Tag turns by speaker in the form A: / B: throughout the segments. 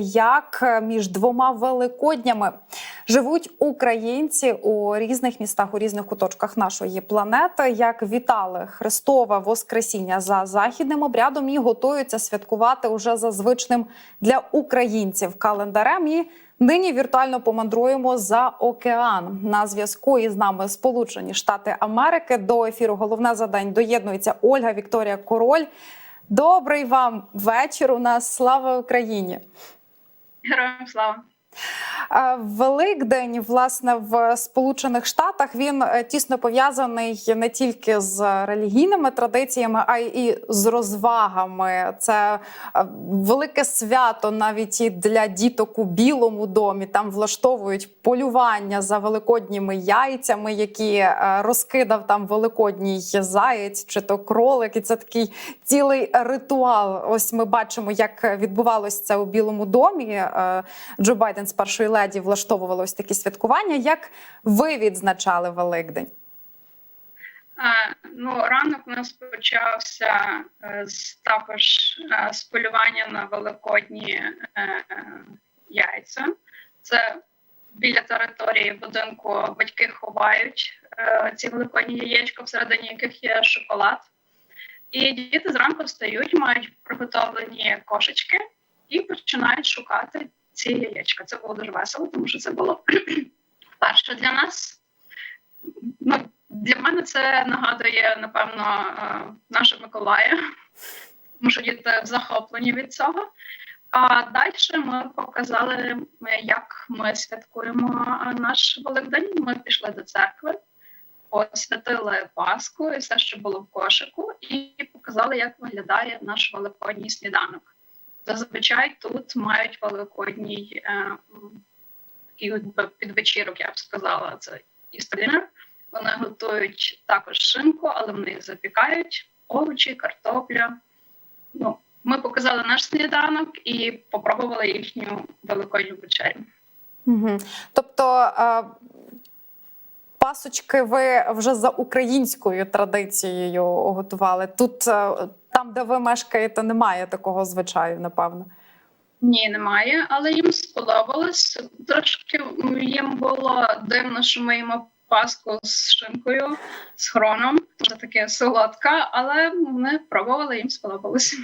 A: як між двома великоднями живуть українці у різних містах, у різних куточках нашої планети. Як вітали Христове Воскресіння за західним обрядом і готуються святкувати уже за звичним для українців календарем. І нині віртуально помандруємо за океан. На зв'язку із нами Сполучені Штати Америки. До ефіру головне за день доєднується Ольга Вікторія Король. Добрий вам вечір. У нас слава Україні.
B: Героям слава.
A: Е, Великдень, власне, в Сполучених Штатах він е, тісно пов'язаний не тільки з релігійними традиціями, а й з розвагами. Це е, велике свято навіть і для діток у Білому домі. Там влаштовують полювання за великодніми яйцями, які розкидав там великодній заєць чи то кролик. І це такий цілий ритуал. Ось ми бачимо, як відбувалося це у Білому домі. Джо Байден з першої леді влаштовували ось такі святкування. Як ви відзначали Великдень?
B: Ну, ранок у нас почався е, з також е, з полювання на великодні е, яйця. Це біля території будинку батьки ховають е, ці великодні яєчка, всередині яких є шоколад. І діти зранку встають, мають приготовлені кошечки і починають шукати ці яєчка. Це було дуже весело, тому що це було перше для нас. Ну, для мене це нагадує, напевно, е, наша Миколая, тому що діти захоплені від цього. А далі ми показали, як ми святкуємо наш Великдень. Ми пішли до церкви, освятили Пасху і все, що було в кошику, і показали, як виглядає наш великодній сніданок. Зазвичай тут мають великодній е, такий підвечірок, я б сказала, це історінер. Вони готують також шинку, але вони запікають, овочі, картопля. Ну, ми показали наш сніданок і попробували їхню великодню вечерю.
A: Угу. Тобто е, пасочки ви вже за українською традицією готували. Тут, е, там, де ви мешкаєте, немає такого звичаю, напевно.
B: Ні, немає, але їм сподобалось. Трошки їм було дивно, що ми їмо паску з шинкою, з хроном. Це таке солодка, але вони пробували, їм сподобалось.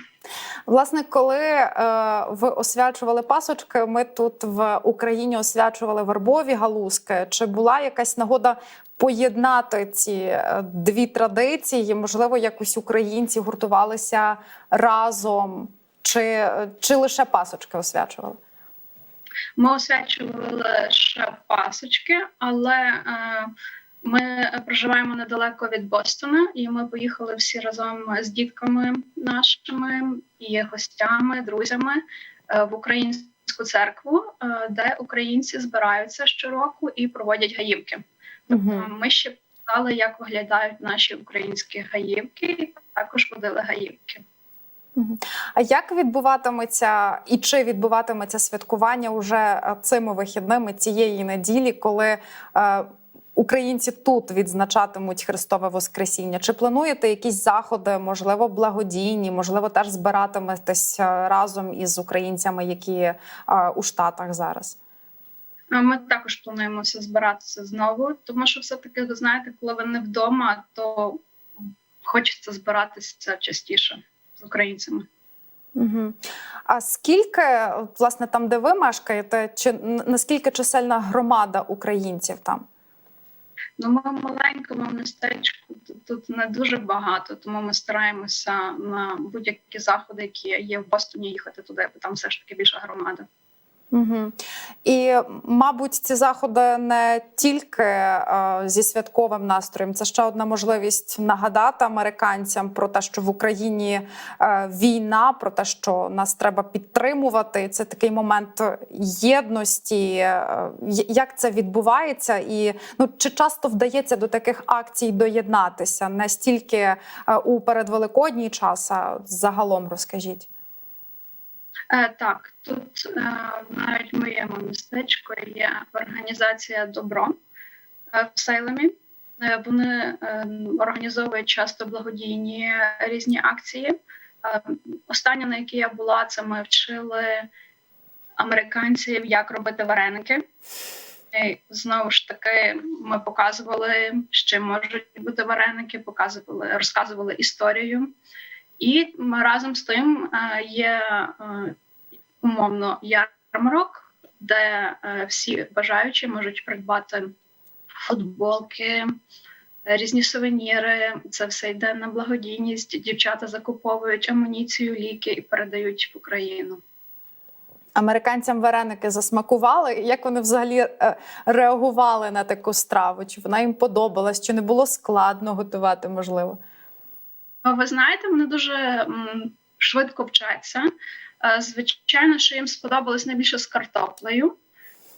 A: Власне, коли е, ви освячували пасочки, ми тут в Україні освячували вербові галузки. Чи була якась нагода поєднати ці е, дві традиції? Можливо, якось українці гуртувалися разом, чи, чи лише пасочки освячували?
B: Ми освячували ще пасочки, але е, ми проживаємо недалеко від Бостона, і ми поїхали всі разом з дітками нашими і гостями, друзями е, в українську церкву, е, де українці збираються щороку і проводять гаївки. Тобто ми ще показали, як виглядають наші українські гаївки, і також водили гаївки.
A: А як відбуватиметься і чи відбуватиметься святкування уже е, цими вихідними цієї неділі, коли е, українці тут відзначатимуть Христове Воскресіння? Чи плануєте якісь заходи, можливо, благодійні, можливо, теж збиратиметесь е, разом із українцями, які е, у Штатах зараз?
B: Ми також плануємося збиратися знову, тому що все-таки, ви знаєте, коли ви не вдома, то хочеться збиратися частіше українцями.
A: Угу. А скільки, власне, там, де ви мешкаєте, чи наскільки чисельна громада українців там?
B: Ну, ми в маленькому містечку тут, тут не дуже багато, тому ми стараємося на будь-які заходи, які є в Бостоні, їхати туди, бо там все ж таки більша громада.
A: Угу. І, мабуть, ці заходи не тільки е, зі святковим настроєм. Це ще одна можливість нагадати американцям про те, що в Україні е, війна, про те, що нас треба підтримувати. Це такий момент єдності. Е, як це відбувається, і ну чи часто вдається до таких акцій доєднатися не стільки е, у передвеликодній час, а загалом розкажіть.
B: Е, так, тут е, навіть в моєму містечку є організація Добро е, в Сейлемі. Вони організовують часто благодійні різні акції. Остання, на якій я була, це ми вчили американців, як робити вареники. І знову ж таки, ми показували, чим можуть бути вареники, показували, розказували історію. І разом з тим є умовно ярмарок, де е, всі бажаючі можуть придбати футболки, різні сувеніри. Це все йде на благодійність. Дівчата закуповують амуніцію, ліки і передають в Україну.
A: Американцям вареники засмакували. Як вони взагалі е, реагували на таку страву? Чи вона їм подобалась, чи не було складно готувати, можливо?
B: Ви знаєте, вони дуже швидко вчаться. Е, Звичайно, що їм сподобалось найбільше з картоплею.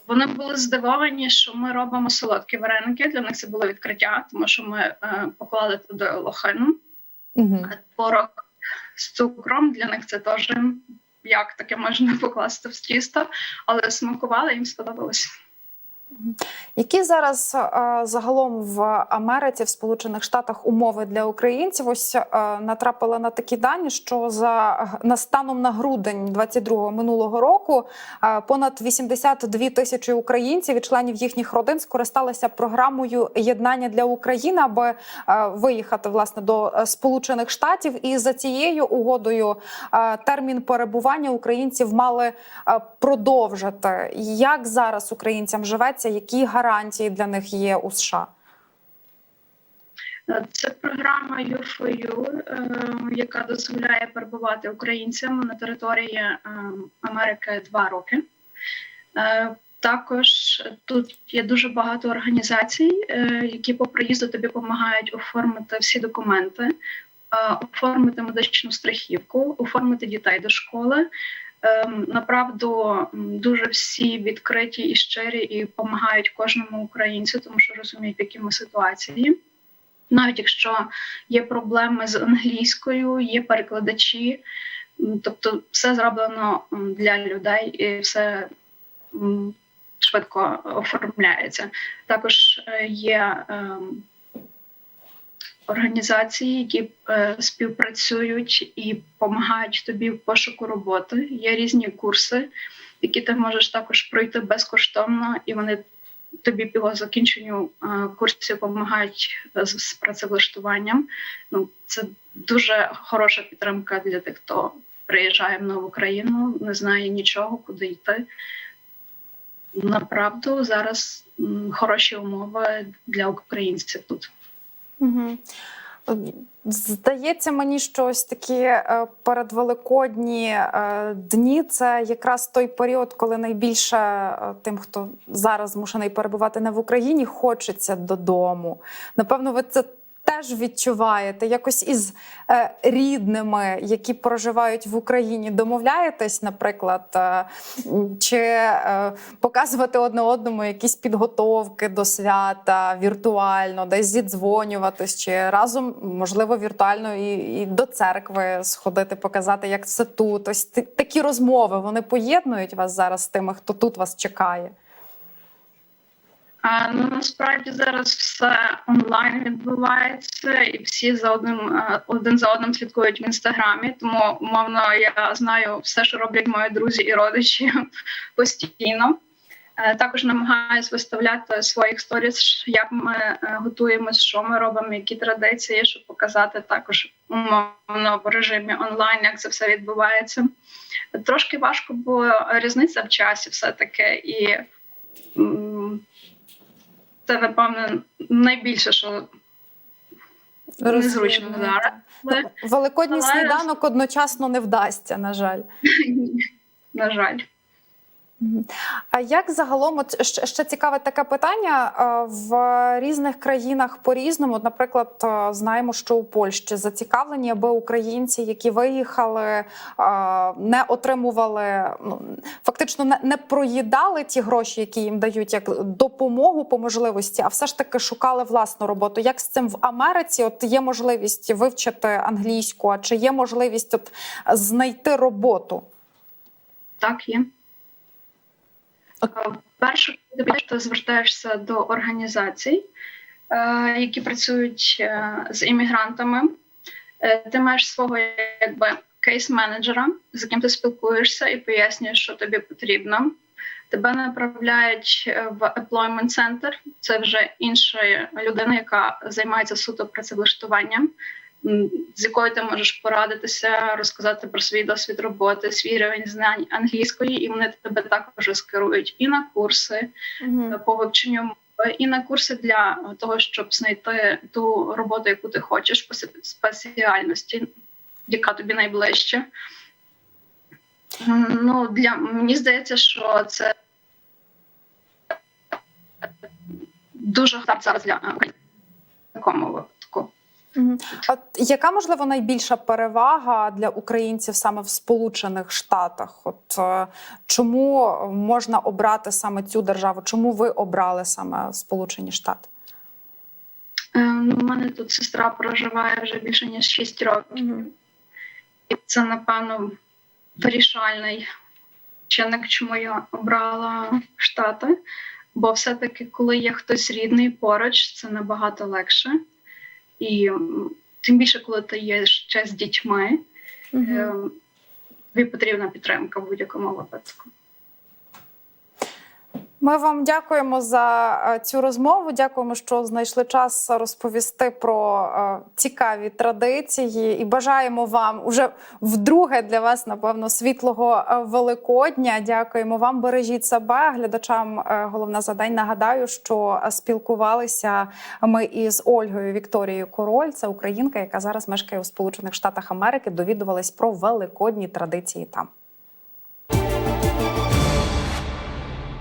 B: Вони були здивовані, що ми робимо солодкі вареники. Для них це було відкриття, тому що ми е, поклали туди лохину,
A: Угу.
B: творог з цукром. Для них це теж як таке можна покласти в тісто, але смакували, їм сподобалось.
A: Які зараз е, загалом в Америці, в Сполучених Штатах умови для українців? Ось е, натрапили на такі дані, що за на станом на грудень 22-го минулого року е, понад 82 тисячі українців і членів їхніх родин скористалися програмою єднання для України, аби виїхати власне до Сполучених Штатів. І за цією угодою термін перебування українців мали продовжити. Як зараз українцям живеться? Які гарантії для них є у США?
B: Е, Це програма U4U, е, яка дозволяє перебувати українцям на території е, Америки два роки. Також тут є дуже багато організацій, які по приїзду тобі допомагають оформити всі документи, оформити медичну страхівку, оформити дітей до школи. Ем, Направду дуже всі відкриті і щирі і допомагають кожному українцю, тому що розуміють, в якій ми ситуації. Навіть якщо є проблеми з англійською, є перекладачі, тобто все зроблено для людей і все швидко оформляється. Також е, є ем, організації, які е, співпрацюють і допомагають тобі в пошуку роботи. Є різні курси, які ти можеш також пройти безкоштовно, і вони тобі по закінченню е, курсів допомагають з, з працевлаштуванням. Ну, це дуже хороша підтримка для тих, хто приїжджає в нову країну, не знає нічого, куди йти. Направду зараз хороші умови для українців тут.
A: Угу. Здається мені, що ось такі е, передвеликодні е, дні це якраз той період, коли найбільше е, тим, хто зараз змушений перебувати не в Україні, хочеться додому. Напевно, ви це теж відчуваєте якось із е, рідними, які проживають в Україні, домовляєтесь, наприклад, е, чи е, показувати одне одному якісь підготовки до свята віртуально, десь зідзвонюватись, чи разом, можливо, віртуально і, і до церкви сходити, показати, як це тут. Ось такі розмови вони поєднують вас зараз з тими, хто тут вас чекає.
B: А, ну насправді зараз все онлайн відбувається, і всі за одним е, один за одним слідкують в інстаграмі. Тому умовно я знаю все, що роблять мої друзі і родичі постійно. Е, Також намагаюсь виставляти своїх сторіс, як ми е, готуємось, що ми робимо, які традиції, щоб показати також умовно в режимі онлайн, як це все відбувається. Трошки важко, бо різниця в часі все таки і. Це напевне найбільше, що незручно зараз. Але,
A: Ну, Великодній
B: Але-
A: сніданок одночасно не вдасться, на жаль.
B: на жаль.
A: А як загалом, от ще, цікаве таке питання в різних країнах по-різному? От, Наприклад, знаємо, що у Польщі зацікавлені, аби українці, які виїхали, не отримували, ну фактично не проїдали ті гроші, які їм дають як допомогу по можливості, а все ж таки шукали власну роботу. Як з цим в Америці? От є можливість вивчити англійську, а чи є можливість от знайти роботу?
B: Так, є. Е, Перше, ти звертаєшся до організацій, е, які працюють е, з іммігрантами. Ти маєш свого якби кейс-менеджера, з яким ти спілкуєшся і пояснюєш, що тобі потрібно. Тебе направляють в employment center. Це вже інша людина, яка займається суто працевлаштуванням, з якою ти можеш порадитися, розказати про свій досвід роботи, свій рівень знань англійської, і вони тебе також скерують і на курси
A: Мгм.
B: по вивченню мови, і на курси для того, щоб знайти ту роботу, яку ти хочеш по спеціальності, яка тобі найближче. Ну, для мені здається, що це дуже так зараз для е, такому.
A: Мгм. От яка можливо найбільша перевага для українців саме в Сполучених Штатах? От е, чому можна обрати саме цю державу? Чому ви обрали саме Сполучені Штати?
B: Е, ну, У мене тут сестра проживає вже більше ніж 6 років. І це, напевно, вирішальний чинник, чому я обрала Штати. Бо все-таки, коли є хтось рідний поруч, це набагато легше. І тим більше, коли ти є ще з дітьми, е, тобі потрібна підтримка в будь-якому випадку.
A: Ми вам дякуємо за е, цю розмову. Дякуємо, що знайшли час розповісти про е, цікаві традиції, і бажаємо вам уже вдруге для вас, напевно, світлого е, Великодня. Дякуємо вам. Бережіть себе. Глядачам головне за. Нагадаю, що спілкувалися ми із Ольгою Вікторією Король. Це українка, яка зараз мешкає у Сполучених Штатах Америки. Довідувались про великодні традиції там.